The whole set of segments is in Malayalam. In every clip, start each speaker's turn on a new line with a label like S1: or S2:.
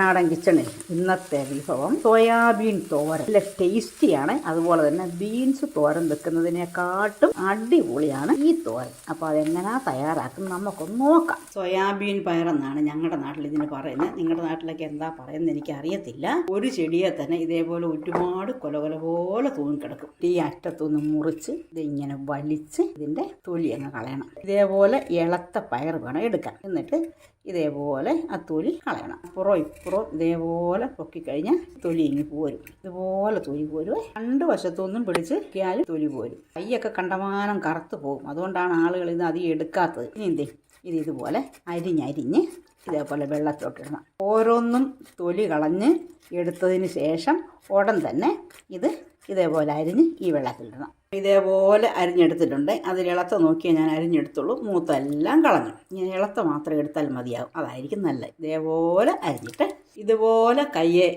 S1: കുട്ടനാടൻ കിച്ചണിൽ ഇന്നത്തെ വിഭവം സോയാബീൻ തോരൻ. നല്ല ടേസ്റ്റിയാണ്. അതുപോലെ തന്നെ ബീൻസ് തോരൻ വെക്കുന്നതിനെക്കാട്ടും അടിപൊളിയാണ് ഈ തോരൻ. അപ്പോൾ അതെങ്ങനെയാ തയ്യാറാക്കുന്നത് നമുക്കൊന്ന് നോക്കാം. സോയാബീൻ പയറെന്നാണ് ഞങ്ങളുടെ നാട്ടിൽ ഇതിന് പറയുന്നത്. നിങ്ങളുടെ നാട്ടിലൊക്കെ എന്താ പറയുന്നത് എനിക്ക് അറിയത്തില്ല ഒരു ചെടിയെ തന്നെ ഇതേപോലെ ഒരുപാട് കൊല കൊല പോലെ തൂങ്ങിക്കിടക്കും. ഈ അറ്റത്തുനിന്ന് മുറിച്ച് ഇതിങ്ങനെ വലിച്ച് ഇതിന്റെ തൊലി അങ്ങ് കളയണം. ഇതേപോലെ ഇളത്ത പയർ വേണം എടുക്കാൻ. എന്നിട്ട് ഇതേപോലെ ആ തൊലി കളയണം. അപ്പുറം ഇതേപോലെ പൊക്കിക്കഴിഞ്ഞാൽ തൊലി ഇങ്ങി പോരും. ഇതുപോലെ തൊലി പോരും. രണ്ട് വശത്തൊന്നും പിടിച്ച് കിയാലും തൊലി പോരും. കൈയൊക്കെ കണ്ടമാനം കറുത്ത് പോകും. അതുകൊണ്ടാണ് ആളുകൾ ഇത് അധികം എടുക്കാത്തത്. ഇനി എന്തേ? ഇത് ഇതുപോലെ അരിഞ്ഞരിഞ്ഞ് ഇതേപോലെ വെള്ളത്തോട്ടിടണം ഓരോന്നും തൊലി കളഞ്ഞ് എടുത്തതിന് ശേഷം ഉടൻ തന്നെ ഇത് ഇതേപോലെ അരിഞ്ഞ് ഈ വെള്ളത്തിലിടണം. ഇതേപോലെ അരിഞ്ഞെടുത്തിട്ടുണ്ട്. അതിൽ ഇളത്ത നോക്കിയാൽ ഞാൻ അരിഞ്ഞെടുത്തുള്ളൂ. മൂത്തെല്ലാം കളഞ്ഞു. ഇനി ഇളത്ത മാത്രം എടുത്താൽ മതിയാവും. അതായിരിക്കും നല്ലത്. ഇതേപോലെ അരിഞ്ഞിട്ട് ഇതുപോലെ കയ്യെ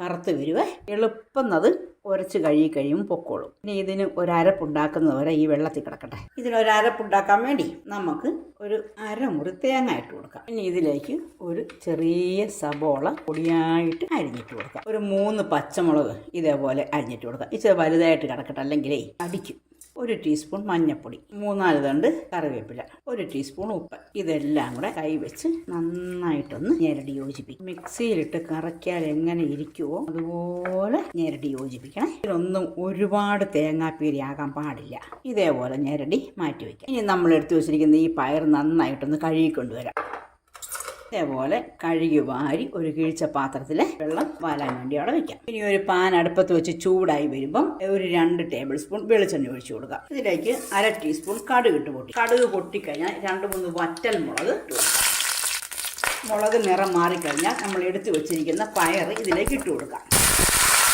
S1: കറുത്ത് വരുവേ. എളുപ്പം അത് ഉരച്ച് കഴുകി കഴിയുമ്പോൾ പൊക്കോളും. ഇനി ഇതിന് ഒരു അരപ്പുണ്ടാക്കുന്നത് വരെ ഈ വെള്ളത്തിൽ കിടക്കട്ടെ. ഇതിന് ഒരു അരപ്പുണ്ടാക്കാൻ വേണ്ടി നമുക്ക് ഒരു അരമുറി തേങ്ങ ഇട്ട് കൊടുക്കാം. ഇനി ഇതിലേക്ക് ഒരു ചെറിയ സബോള പൊടിയായിട്ട് അരിഞ്ഞിട്ട് കൊടുക്കാം. ഒരു മൂന്ന് പച്ചമുളക് ഇതേപോലെ അരിഞ്ഞിട്ട് കൊടുക്കാം. ഇച്ചിരി വലുതായിട്ട് കിടക്കട്ടെ അല്ലെങ്കിലേ അടിക്കും. ഒരു ടീസ്പൂൺ മഞ്ഞൾപ്പൊടി മൂന്നാൽ തണ്ട് കറിവേപ്പില ഒരു ടീസ്പൂൺ ഉപ്പ്. ഇതെല്ലാം കൂടെ കൈ വെച്ച് നന്നായിട്ടൊന്ന് ഞെരടി യോജിപ്പിക്കും. മിക്സിയിലിട്ട് കറക്കിയാൽ എങ്ങനെ ഇരിക്കുമോ അതുപോലെ ഞെരടി യോജിപ്പിക്കണം. ഇതിലൊന്നും ഒരുപാട് തേങ്ങാപ്പീരി ആകാൻ പാടില്ല. ഇതേപോലെ ഞെരടി മാറ്റി വയ്ക്കാം. ഇനി നമ്മൾ എടുത്തു വെച്ചിരിക്കുന്ന ഈ പയർ നന്നായിട്ടൊന്ന് കഴുകിക്കൊണ്ടുവരാം. ഇതേപോലെ കഴുകി വാരി ഒരു കിഴിച്ച പാത്രത്തിൽ വെള്ളം വാലാൻ വേണ്ടി അവിടെ വെക്കാം. ഇനി ഒരു പാൻ അടുപ്പത്ത് വെച്ച് ചൂടായി വരുമ്പം ഒരു രണ്ട് ടേബിൾ സ്പൂൺ വെളിച്ചെണ്ണ ഒഴിച്ചു കൊടുക്കാം. ഇതിലേക്ക് അര ടീസ്പൂൺ കടുക് ഇട്ട് പൊട്ടി. കടുക് പൊട്ടിക്കഴിഞ്ഞാൽ രണ്ട് മൂന്ന് വറ്റൽ മുളക് മുളക് നിറം മാറിക്കഴിഞ്ഞാൽ നമ്മൾ എടുത്തു വെച്ചിരിക്കുന്ന പയർ ഇതിലേക്ക് ഇട്ട് കൊടുക്കാം.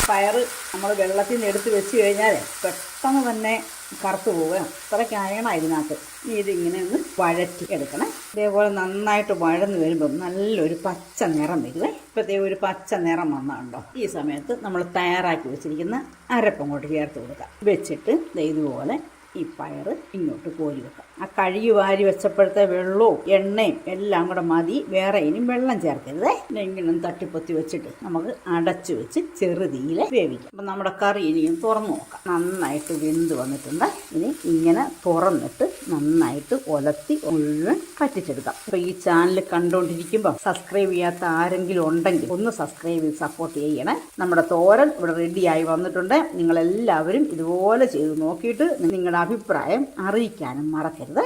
S1: പയർ നമ്മൾ വെള്ളത്തിൽ നിന്ന് എടുത്ത് വെച്ച് കഴിഞ്ഞാൽ പെട്ടെന്ന് തന്നെ കറുത്ത് പോവുക അത്രയ്ക്ക് അയണം ഇതിനകത്ത്. ഇനി ഇതിങ്ങനെ ഒന്ന് വഴറ്റി എടുക്കണം. ഇതേപോലെ നന്നായിട്ട് വഴന്ന് വരുമ്പം നല്ലൊരു പച്ച നിറം വരുവേ. ഇപ്പോഴത്തേ ഒരു പച്ച നിറം വന്നുണ്ടോ? ഈ സമയത്ത് നമ്മൾ തയ്യാറാക്കി വെച്ചിരിക്കുന്ന അരപ്പം കൊണ്ട് ചേർത്ത് കൊടുക്കാം. വെച്ചിട്ട് ഇതുപോലെ ഈ പയർ ഇങ്ങോട്ട് കോരി വെക്കാം. ആ കഴുകി വാരി വെച്ചപ്പോഴത്തെ വെള്ളവും എണ്ണയും എല്ലാം കൂടെ മതി. വേറെ ഇനിയും വെള്ളം ചേർക്കരുത്. ഇങ്ങനെ തട്ടിപ്പൊത്തി വെച്ചിട്ട് നമുക്ക് അടച്ചു വെച്ച് ചെറുതീയിൽ വേവിക്കാം. അപ്പം നമ്മുടെ കറി ഇനിയും തുറന്നു നോക്കാം. നന്നായിട്ട് വെന്ത് വന്നിട്ടുണ്ട്. ഇനി ഇങ്ങനെ തുറന്നിട്ട് നന്നായിട്ട് ഒലത്തി മുഴുവൻ പറ്റിച്ചെടുക്കാം അപ്പോൾ ഈ ചാനൽ കണ്ടുകൊണ്ടിരിക്കുമ്പോൾ സബ്സ്ക്രൈബ് ചെയ്യാത്ത ആരെങ്കിലും ഉണ്ടെങ്കിൽ ഒന്ന് സബ്സ്ക്രൈബ് ചെയ്ത് സപ്പോർട്ട് ചെയ്യണേ. നമ്മുടെ തോരൻ ഇവിടെ റെഡിയായി വന്നിട്ടുണ്ട്. നിങ്ങളെല്ലാവരും ഇതുപോലെ ചെയ്ത് നോക്കിയിട്ട് നിങ്ങളുടെ അഭിപ്രായം അറിയിക്കാനും മറക്കരുത്.